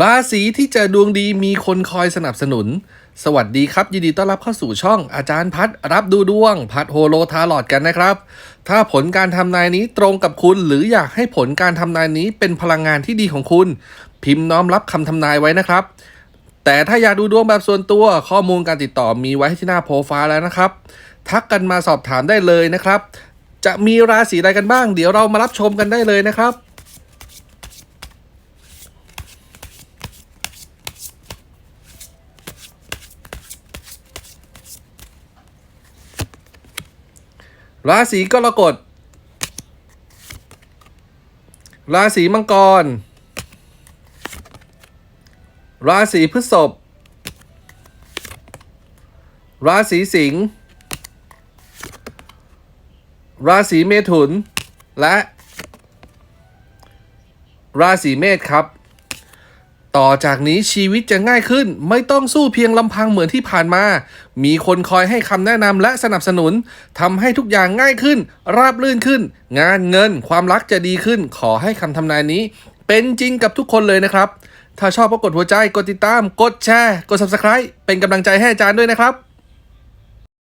ราศีที่จะดวงดีมีคนคอยสนับสนุน สวัสดีครับ ยินดีต้อนรับเข้าสู่ช่องอาจารย์พัดรับดูดวง พัดโฮโลทาลอดกันนะครับ ถ้าผลการทำนายนี้ตรงกับคุณ หรืออยากให้ผลการทำนายนี้เป็นพลังงานที่ดีของคุณ พิมพ์น้อมรับคำทำนายไว้นะครับ แต่ถ้าอยากดูดวงแบบส่วนตัวข้อมูลการติดต่อมีไว้ที่หน้าโปรไฟล์แล้วนะครับ ทักกันมาสอบถามได้เลยนะครับ จะมีราศีใดกันบ้าง เดี๋ยวเรามารับชมกันได้เลยนะครับ ราศีกรกฎ ราศีมังกร ราศีพฤษภ ราศีสิงห์ ราศีเมถุน และ ราศีเมษครับ ต่อจากนี้ชีวิตจะง่ายขึ้น ไม่ต้องสู้เพียงลำพังเหมือนที่ผ่านมา มีคนคอยให้คำแนะนำและสนับสนุนทำให้ทุกอย่างง่ายขึ้น ราบรื่นขึ้น งานเงินความรักจะดีขึ้น ขอให้คำทำนายนี้ เป็นจริงกับทุกคนเลยนะครับ ถ้าชอบก็กดหัวใจ กดติดตาม กดแชร์ กด subscribe เป็นกำลังใจให้อาจารย์ด้วยนะครับ